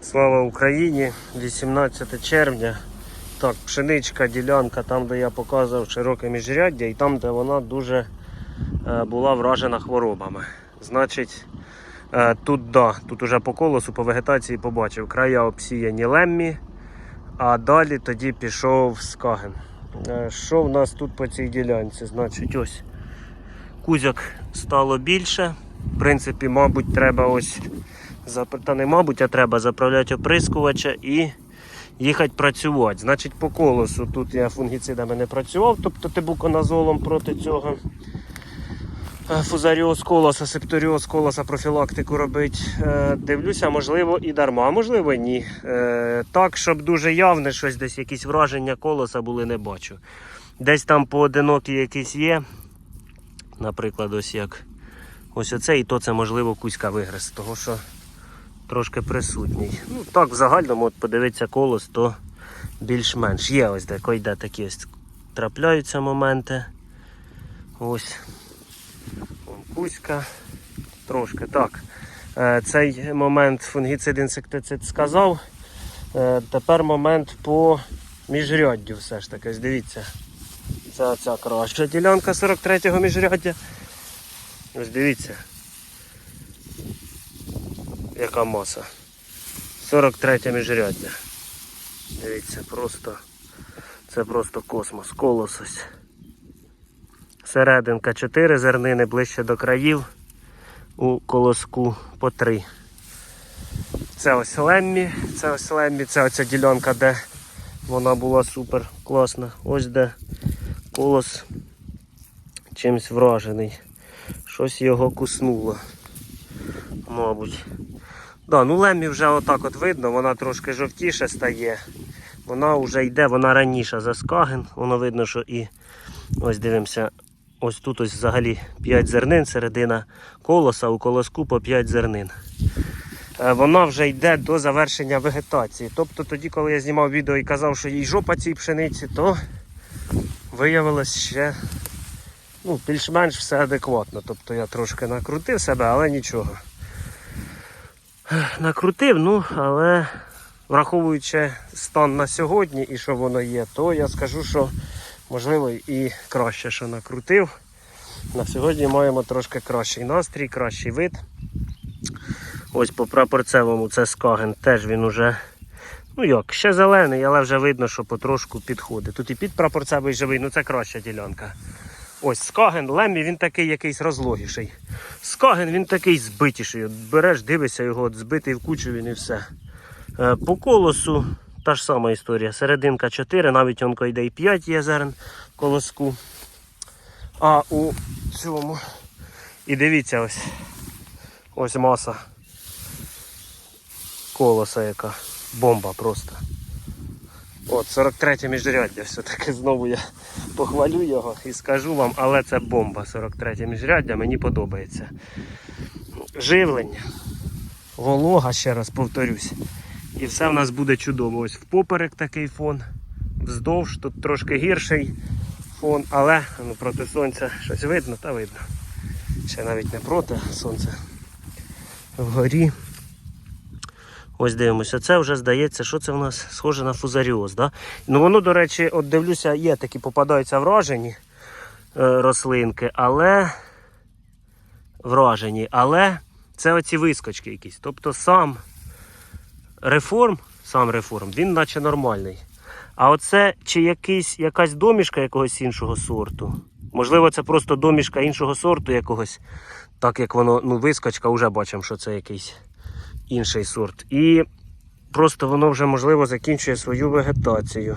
Слава Україні! 18 червня. Так, пшеничка, ділянка, там, де я показував широке міжряддя, і там, де вона дуже е, була вражена хворобами. Значить, е, тут да, тут уже по колосу, по вегетації побачив. Края обсіяні леммі, а далі тоді пішов скаген. Е, що в нас тут по цій ділянці? Значить, ось кузяк стало більше. В принципі, мабуть, треба ось та не мабуть, а треба заправляти оприскувача і їхати працювати. Значить, по колосу тут я фунгіцидами не працював, тобто тибуконазолом проти цього. Е, Фузаріоз колоса, септоріоз колоса, профілактику робить. Е, Дивлюся, можливо, і дарма, а можливо, ні. Е, Так, щоб дуже явне щось, десь якісь враження колоса були, не бачу. Десь там поодинокі якісь є. Наприклад, ось як ось оце, і то це можливо кузька вигриз, того що трошки присутній. Ну так, в загальному, от подивитися колос, то більш-менш. Є ось де койде такі ось трапляються моменти. Ось. Кузька. Трошки так. Е, Цей момент фунгіцид інсектицид сказав. Е, Тепер момент по міжряддю все ж таки. Дивіться. Це ця краща ділянка 43-го міжряддя. Ось дивіться. Яка маса. 43 міжряддя. Дивіться, просто це просто космос, колос ось. Серединка 4 зернини ближче до країв. У колоску по 3. Це ось Леммі, це ось Леммі, це оця ділянка, де вона була супер класна. Ось де колос чимсь вражений. Щось його куснуло. Мабуть. Да, ну Леммі вже отак от видно, вона трошки жовтіше стає. Вона вже йде, вона раніше за скаген. Воно видно, що і ось дивимося, ось тут ось взагалі 5 зернин, середина колоса, у колоску по 5 зернин. Е, Вона вже йде до завершення вегетації. Тобто тоді, коли я знімав відео і казав, що їй жопа цій пшениці, то виявилось ще ну, більш-менш все адекватно. Тобто я трошки накрутив себе, але нічого. Накрутив, ну, але враховуючи стан на сьогодні і що воно є, то я скажу, що можливо і краще, що накрутив. На сьогодні маємо трошки кращий настрій, кращий вид. Ось по прапорцевому це скаген, теж він уже, ну як, ще зелений, але вже видно, що потрошку підходить. Тут і під прапорцевий живий, ну це краща ділянка. Ось скаген, леммі, він такий якийсь розлогіший. Скаген він такий збитіший. От береш, дивишся його, от збитий в кучу він і все. Е, По колосу та ж сама історія. Серединка 4, навіть онко йде і 5 є зерен колоску. А у цьому. І дивіться ось. Ось маса колоса яка. Бомба просто. От, 43 міжряддя, все-таки знову я похвалю його і скажу вам, але це бомба 43 міжряддя, мені подобається. Живлення, волога, ще раз повторюсь. І все в нас буде чудово. Ось впоперек такий фон, вздовж, тут трошки гірший фон, але ну, проти сонця щось видно, та видно. Ще навіть не проти сонце вгорі. Ось дивимося, це вже здається, що це в нас схоже на фузаріоз. Да? Ну воно, до речі, от дивлюся, є такі попадаються вражені е, рослинки, але вражені, але це оці вискочки якісь. Тобто сам реформ, сам реформ, він наче нормальний. А оце чи якийсь, якась домішка якогось іншого сорту. Можливо, це просто домішка іншого сорту якогось, так як воно, ну, вискочка, вже бачимо, що це якийсь інший сорт. І просто воно вже, можливо, закінчує свою вегетацію.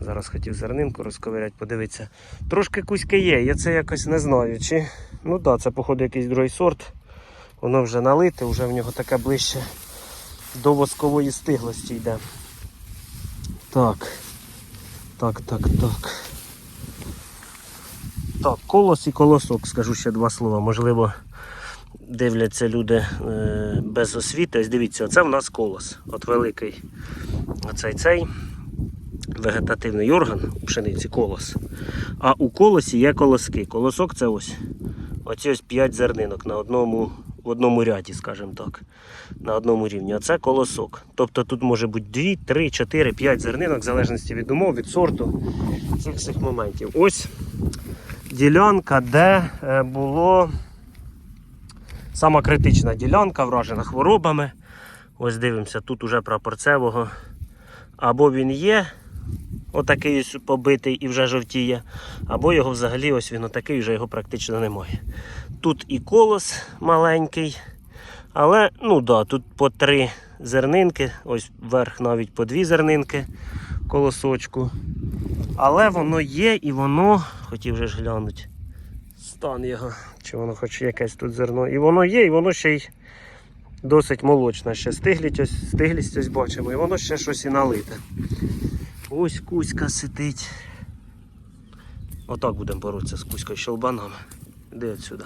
Зараз хотів зернинку розковиряти, подивитися. Трошки кузьки є, я це якось не знаю. Чи... Ну так, да, це, походу, якийсь другий сорт. Воно вже налите, вже в нього таке ближче до воскової стиглості йде. Так. Так, так, так. Так, колос і колосок, скажу ще два слова. Можливо, дивляться люди е, без освіти. Ось дивіться, оце в нас колос. От великий оцей цей вегетативний орган у пшениці колос. А у колосі є колоски. Колосок це ось. Оці ось 5 зернинок на одному в одному ряді, скажімо так, на одному рівні. А це колосок. Тобто тут може бути 2, 3, 4, 5 зернинок, в залежності від умов, від сорту, цих моментів. Ось ділянка, де е, було сама критична ділянка, вражена хворобами. Ось дивимося, тут уже прапорцевого. Або він є, отакий ось побитий і вже жовтіє, або його взагалі ось він отакий, вже його практично немає. Тут і колос маленький, але ну да, тут по три зернинки, ось вверх навіть по дві зернинки колосочку. Але воно є і воно, хотів вже ж глянути, стан його, чи воно хоч якесь тут зерно. І воно є, і воно ще й досить молочне. Ще стиглість ось, стиглість ось бачимо, і воно ще щось і налите. Ось кузька сидить. Отак будемо боротися з кузькою щолбанами. Іди отсюди.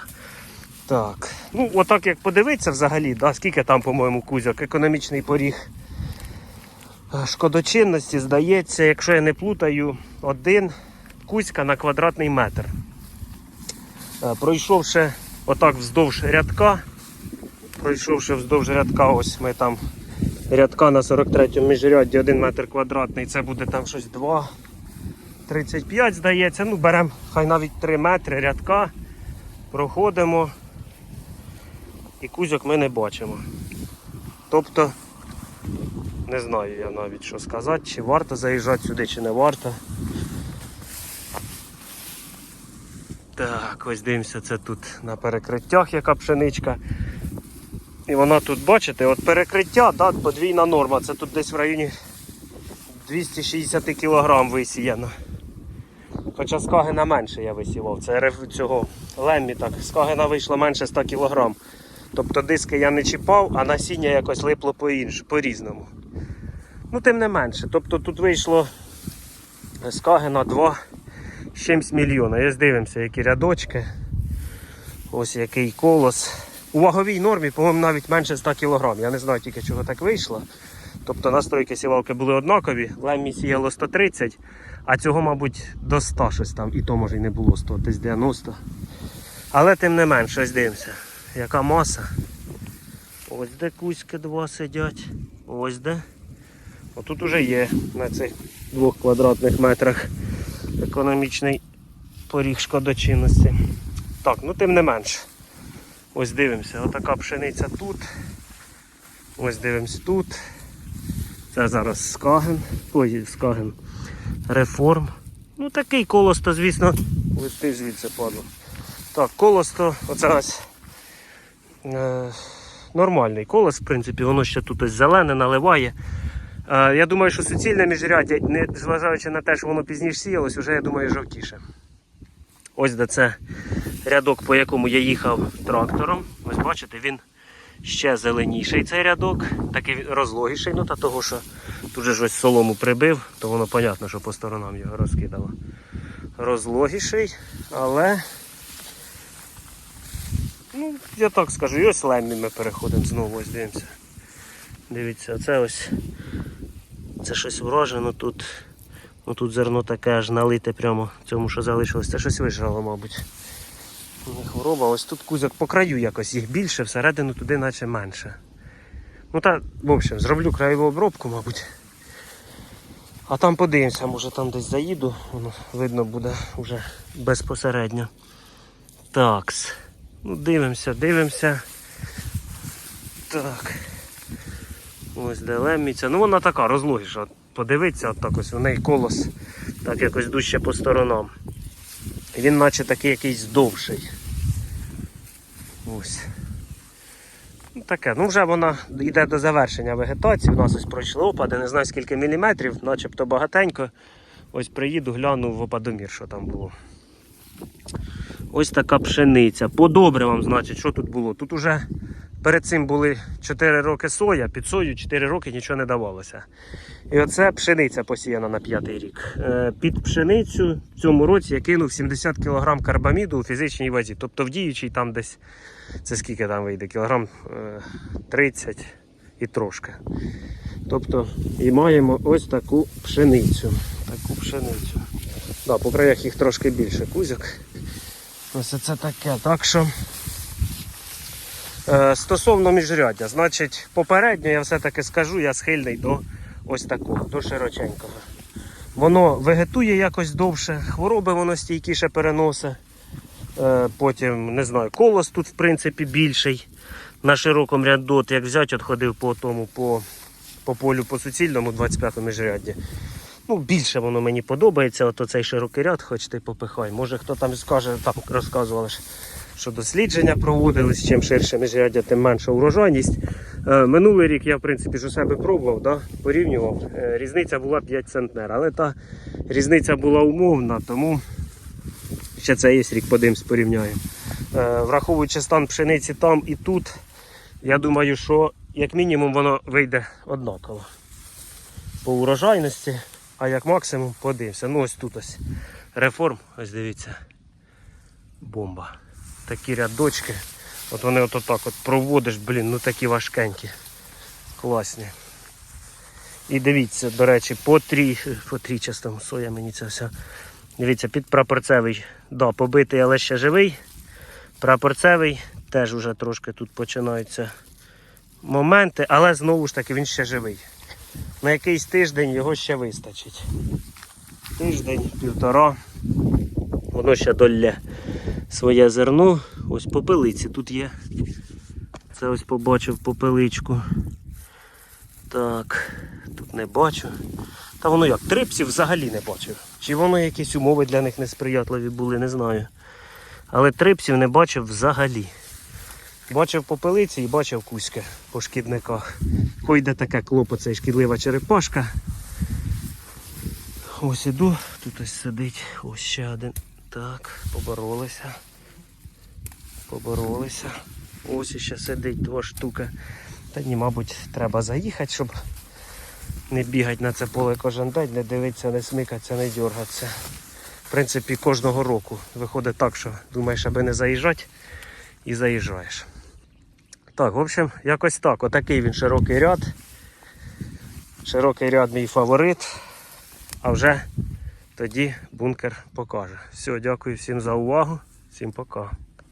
Так. Ну, отак як подивитися взагалі, да, скільки там, по-моєму, кузьок, економічний поріг шкодочинності, здається, якщо я не плутаю, один кузька на квадратний метр. Е, Пройшовши отак вздовж рядка, пройшовши вздовж рядка, ось ми там рядка на 43-му міжрядді 1 метр квадратний, це буде там щось 2. 35 здається, ну беремо хай навіть 3 метри рядка, проходимо і кузьок ми не бачимо. Тобто, не знаю я навіть що сказати, чи варто заїжджати сюди, чи не варто. Так, ось дивимося, це тут на перекриттях яка пшеничка. І вона тут, бачите, от перекриття, да, подвійна норма, це тут десь в районі 260 кг висіяно. Хоча з менше я висівав. Це реф цього леммі так. З вийшло менше 100 кг. Тобто диски я не чіпав, а насіння якось липло по-різному. Ну, тим не менше. Тобто тут вийшло з кагена 2 з чимсь мільйона. Ось дивимося, які рядочки. Ось який колос. У ваговій нормі, по-моєму, навіть менше 100 кг. Я не знаю тільки чого так вийшло. Тобто настройки сівалки були однакові, леммі сіяло 130, а цього, мабуть, до 100 щось там, і то може й не було 100, десь 90. Але тим не менше, ось дивимося, яка маса. Ось де кузьки два сидять, ось де. Отут уже є на цих двох квадратних метрах економічний поріг шкодочинності. Так, ну тим не менше. Ось дивимося, отака пшениця тут. Ось дивимося тут. Це зараз скаген. Ой, скаген. Реформ. Ну такий колос, то, звісно, листи звідси падло. Так, колос то оце ось е, нормальний колос, в принципі, воно ще тут ось зелене, наливає. Е, я думаю, що суцільне міжряддя, не зважаючи на те, що воно пізніше сіялось, вже я думаю жовтіше. Ось де це рядок, по якому я їхав трактором. Ось бачите, він ще зеленіший цей рядок, такий розлогіший, ну та того, що тут же ось солому прибив, то воно понятно, що по сторонам його розкидало. Розлогіший, але. Ну, я так скажу, і ось леммі ми переходимо знову, ось дивимося. Дивіться, це ось це щось вражено тут. Ну тут зерно таке аж налите прямо цьому, що залишилось. Це щось вижрало, мабуть. Не хвороба, ось тут кузок по краю якось їх більше, всередину туди наче менше. Ну та, в общем, зроблю краєву обробку, мабуть. А там подивимося, може там десь заїду, воно видно буде вже безпосередньо. Такс. Ну, дивимося, дивимося. Так. Ось де лемміця. Ну вона така розлогіша. Подивиться, от так ось у неї колос так якось дужче по сторонам. Він наче такий якийсь довший. Ось. Ну, таке. Ну вже вона йде до завершення вегетації. У нас ось пройшли опади, не знаю скільки міліметрів, начебто багатенько. Ось приїду, гляну в опадомір, що там було. Ось така пшениця. По добривам, значить, що тут було? Тут уже перед цим були 4 роки соя, під сою 4 роки нічого не давалося. І оце пшениця посіяна на п'ятий рік. Е, Під пшеницю в цьому році я кинув 70 кг карбаміду у фізичній вазі. Тобто в діючій там десь, це скільки там вийде, кілограм е, 30 і трошки. Тобто і маємо ось таку пшеницю. Таку пшеницю. Да, по краях їх трошки більше кузяк. Ось це таке. Так що Е, Стосовно міжряддя, значить, попередньо я все-таки скажу, я схильний до ось такого, до широченького. Воно вегетує якось довше, хвороби воно стійкіше переносить. Е, Потім, не знаю, колос тут, в принципі, більший. На широкому ряду, як взяти, от ходив по тому, по, по полю по суцільному 25-му міжрядді. Ну, більше воно мені подобається, от цей широкий ряд, хоч ти попихай. Може хто там скаже, там розказували, що дослідження проводились, чим ширше міжряддя, тим менша урожайність. Е, минулий рік я, в принципі, ж у себе пробував, да, порівнював. Е, різниця була 5 центнер, але та різниця була умовна, тому ще це є рік подивимось, порівняємо. Е, враховуючи стан пшениці там і тут, я думаю, що як мінімум воно вийде однаково по урожайності, а як максимум подивимося. Ну ось тут ось реформ, ось дивіться. Бомба. Такі рядочки. От вони от отак от проводиш, блін, ну такі важкенькі. Класні. І дивіться, до речі, по трі, по трічастому соя мені це все. Дивіться, під прапорцевий, да, побитий, але ще живий. Прапорцевий теж уже трошки тут починаються моменти, але знову ж таки він ще живий. На якийсь тиждень його ще вистачить. Тиждень, півтора. Воно ще долє своє зерно. Ось попелиці тут є. Це ось побачив попеличку. Так, тут не бачу. Та воно як, трипсів взагалі не бачив. Чи воно якісь умови для них несприятливі були, не знаю. Але трипсів не бачив взагалі. Бачив попелиці і бачив кузьки по шкідниках. Койде таке клопо, шкідлива черепашка. Ось іду, тут ось сидить, ось ще один. Так, поборолися. Поборолися. Ось іще сидить два штуки. Та ні, мабуть, треба заїхати, щоб не бігати на це поле кожен день, не дивитися, не смикатися, не дергатися. В принципі, кожного року виходить так, що думаєш, аби не заїжджати, і заїжджаєш. Так, в общем, якось так. Отакий він широкий ряд. Широкий ряд мій фаворит. А вже тоді бункер покаже. Все, дякую всім за увагу. Всім пока.